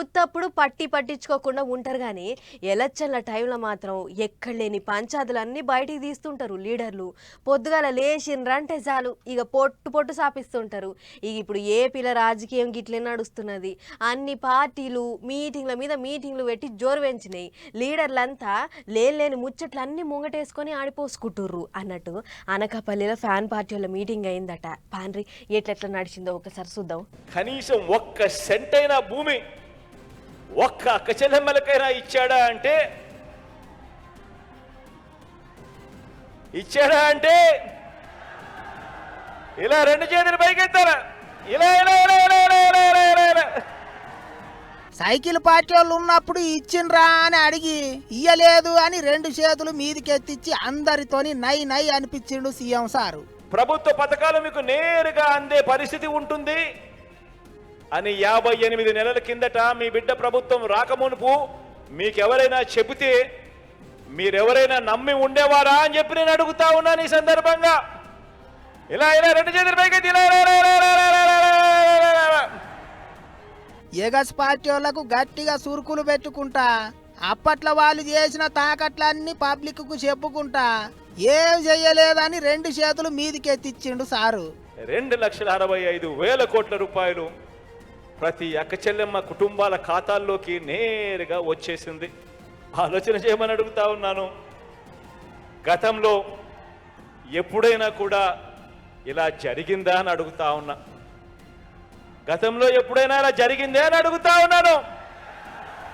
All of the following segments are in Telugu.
ఉత్తప్పుడు పట్టి పట్టించుకోకుండా ఉంటారు కానీ ఎలక్షన్ల టైంలో మాత్రం ఎక్కడ లేని పంచాదులన్నీ బయటికి తీస్తుంటారు లీడర్లు. పొద్దుగాల లేచిండ్రంటే చాలు ఇక పొట్టు పొట్టు సాపిస్తుంటారు. ఇక ఇప్పుడు ఏపీల రాజకీయం గిట్లే నడుస్తున్నది. అన్ని పార్టీలు మీటింగ్ల మీద మీటింగ్లు పెట్టి జోరు పెంచినాయి. లీడర్లంతా లేని లేని ముచ్చట్లు ముంగటేసుకొని ఆడిపోసుకుంటుర్రు అన్నట్టు అనకాపల్లిలో ఫ్యాన్ పార్టీ వాళ్ళ మీటింగ్ అయిందట. పాన్రి ఎట్లెట్లా నడిచిందో ఒకసారి చూద్దాం. కనీసం ఒక్క సెంటైనా భూమి ఒక్క అక్కచెల్లెమ్మలకైనా ఇచ్చాడా అంటే? ఇచ్చాడా అంటే? ఇలా రెండు చేతులు పైకెత్తారా ఇలా ఇలా ఇలా ఇలా ఇలా ఇలా ఇలా ఇలా ఇలా సైకిల్ పార్టీ వాళ్ళు ఉన్నప్పుడు ఇచ్చిండ్రా అని అడిగి ఇయ్యలేదు అని రెండు చేతులు మీదికెత్తిచ్చి అందరితోని నై నై అనిపించిండు సీఎం సారు. ప్రభుత్వ పథకాలు మీకు నేరుగా అందే పరిస్థితి ఉంటుంది. అని యాభై ఎనిమిది నెలల కిందట మీ బిడ్డ ప్రభుత్వం రాకమునుపు మీకెవరైనా చెబితే మీరెవరైనా నమ్మి ఉండేవారా అని చెప్పి నేను అడుగుతా ఉన్నాను ఈ సందర్భంగా ఇలా ఇలా రెండు చేతుల పైకి ఎగస్ పార్టీ వాళ్ళకు గట్టిగా సురుకులు పెట్టుకుంటా అప్పట్లో వాళ్ళు చేసిన తాకట్లన్నీ పబ్లిక్కు చెప్పుకుంటా ఏం చెయ్యలేదని రెండు చేతులు మీదికెత్తిచ్చిండు సారు రెండు లక్షల అరవై ఐదు వేల కోట్ల రూపాయలు ప్రతి అక్కచెల్లెమ్మ కుటుంబాల ఖాతాల్లోకి నేరుగా వచ్చేసింది. ఆలోచన చేయమని అడుగుతా ఉన్నాను. గతంలో ఎప్పుడైనా కూడా ఇలా జరిగిందా అని అడుగుతా ఉన్నా. గతంలో ఎప్పుడైనా ఇలా జరిగిందే అని అడుగుతా ఉన్నాను.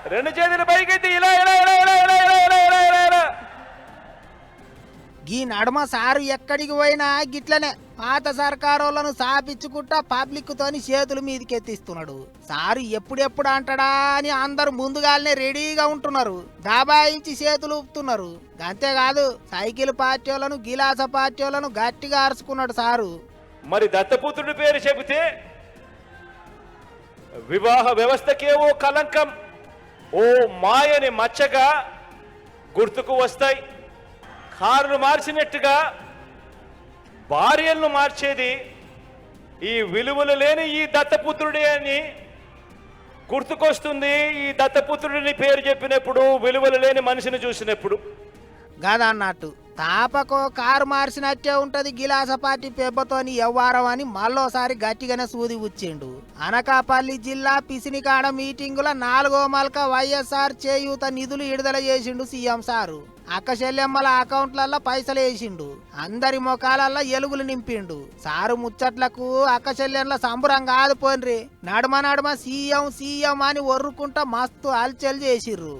రెండు చేతులు పైకి ఇలా ఇలా ఇలా ఇలా ఇలా ఈ నడుమ సారు ఎక్కడికి పోయినా గిట్లనే పాత సర్కారోళ్ళను సాపించుకుంటా పబ్లిక్ తోని చేతుల మీదకెత్తిస్తున్నాడు సారు ఎప్పుడెప్పుడు అంటాడా అని అందరు ముందుగానే రెడీగా ఉంటున్నారు. దాబాయించి చేతులు ఊపుతున్నారు. అంతేకాదు సైకిల్ పార్టీలను గిలాస పార్టీలను గట్టిగా అరుచుకున్నాడు సారు. మరి దత్తపుత్రుడి పేరు చెబితే వివాహ వ్యవస్థకే ఓ కలంకం ఓ మాయని మచ్చగా గుర్తుకు వస్తాయి. కారును మార్చినట్టుగా భార్యలను మార్చేది ఈ విలువలు లేని ఈ దత్తపుత్రుడే అని గుర్తుకొస్తుంది. ఈ దత్తపుత్రుడిని పేరు చెప్పినప్పుడు విలువలు లేని మనిషిని చూసినప్పుడు. గదా అన్నట్టు తాపకో కారు మార్చినట్టే ఉంటది గిలాస పార్టీ పెబ్బతోని ఎవ్వారం అని మళ్ళోసారి గట్టిగానే సూది ఉచ్చిండు. అనకాపల్లి జిల్లా పిసినికాడ మీటింగుల నాలుగో మల్క వైఎస్ఆర్ చేయూత నిధులు విడుదల చేసిండు సీఎం సారు. అక్కశల్యమ్మల అకౌంట్లల్లో పైసలు వేసిండు. అందరి ముఖాలల్లో ఎలుగులు నింపిండు. సారు ముచ్చట్లకు అక్క సంబురం కాదు పోన్రి. నడుమ నడుమ సీఎం సీఎం అని ఒర్రుకుంటా మస్తు అల్చల్ చేసిర్రు.